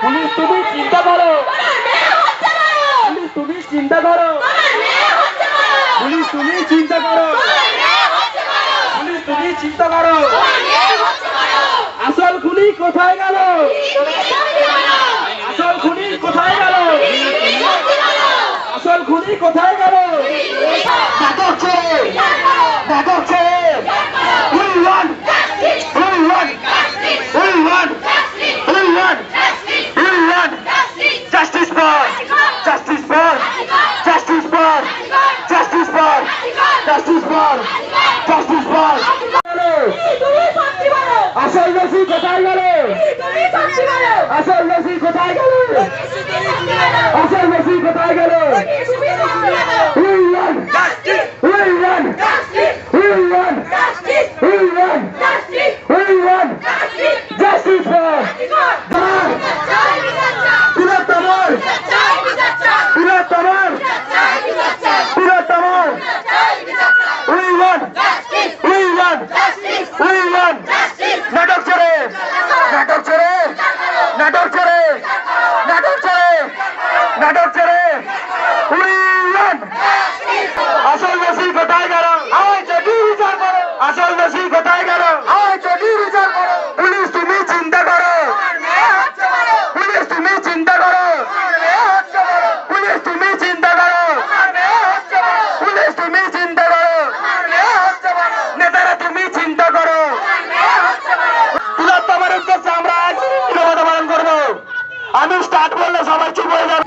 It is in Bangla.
পুলিশ, তুমি চিন্তা করো। তুমি চিন্তা করো। পুলিশ, তুমি চিন্তা করো। পুলিশ, তুমি চিন্তা করো। আসল খুনি কোথায় গেল? আসল খুনি কোথায় গেল? আসল খুনি কোথায় justice for, justice for. আসল দোষী কোথায় গেল আসল নাটক ছেড়ে নাটক ছেড়ে নাটক ছেড়ে আসল বেশি কোথায় গেল আয় চটি বিচার করো আসল দোষী কোথায় গেল আয় চটি বিচার করো পুলিশ তুমি চিন্তা করো পুলিশ তুমি চিন্তা করো পুলিশ তুমি চিন্তা করো পুলিশ তুমি চিন্তা করো নেতারা তুমি চিন্তা করো তুলাত্তমের উদ্দেশ্যে আমরা আজ নিরবতা পালন করব আমি স্টার্ট করলে সবাই চুপ হয়ে যাবে।